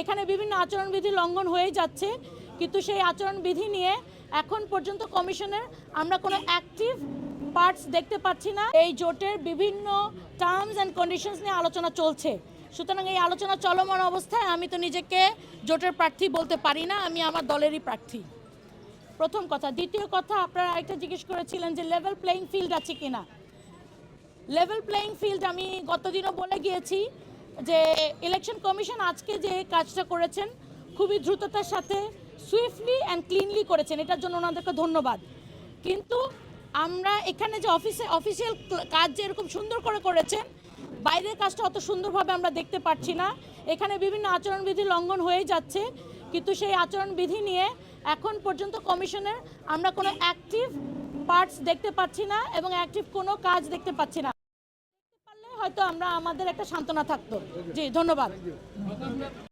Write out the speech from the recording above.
এখানে বিভিন্ন আচরণবিধি লঙ্ঘন হয়ে যাচ্ছে। কিন্তু সেই আচরণবিধি নিয়ে এখন পর্যন্ত কমিশনের আমরা কোনো অ্যাক্টিভ পার্টস দেখতে পাচ্ছি না। এই জোটের বিভিন্ন টার্মস অ্যান্ড কন্ডিশনস নিয়ে আলোচনা চলছে। সুতরাং এই আলোচনা চলমান অবস্থায় আমি তো নিজেকে জোটের প্রার্থী বলতে পারি না, আমি আমার দলেরই প্রার্থী। প্রথম কথা। দ্বিতীয় কথা, আপনারা আরেকটা জিজ্ঞেস করেছিলেন যে লেভেল প্লেইং ফিল্ড আছে কিনা। লেভেল প্লেইং ফিল্ড আমি গতদিনও বলে গিয়েছি যে ইলেকশন কমিশন আজকে যে কাজটা করেছেন, খুবই দ্রুততার সাথে সুইফটলি অ্যান্ড ক্লিনলি করেছেন, এটার জন্য ওনাদেরকে ধন্যবাদ। কিন্তু আমরা এখানে যে অফিসে অফিসিয়াল কাজ যে এরকম সুন্দর করে করেছেন, বাইরের কাজটা অত সুন্দরভাবে আমরা দেখতে পাচ্ছি না। এখানে বিভিন্ন আচরণবিধি লঙ্ঘন হয়ে যাচ্ছে, কিন্তু সেই আচরণবিধি নিয়ে এখন পর্যন্ত কমিশনের আমরা কোনো অ্যাক্টিভ পার্টস দেখতে পাচ্ছি না এবং অ্যাক্টিভ কোনো কাজ দেখতে পাচ্ছি না। হয়তো আমরা আমাদের একটা সান্ত্বনা থাকতো। জি ধন্যবাদ।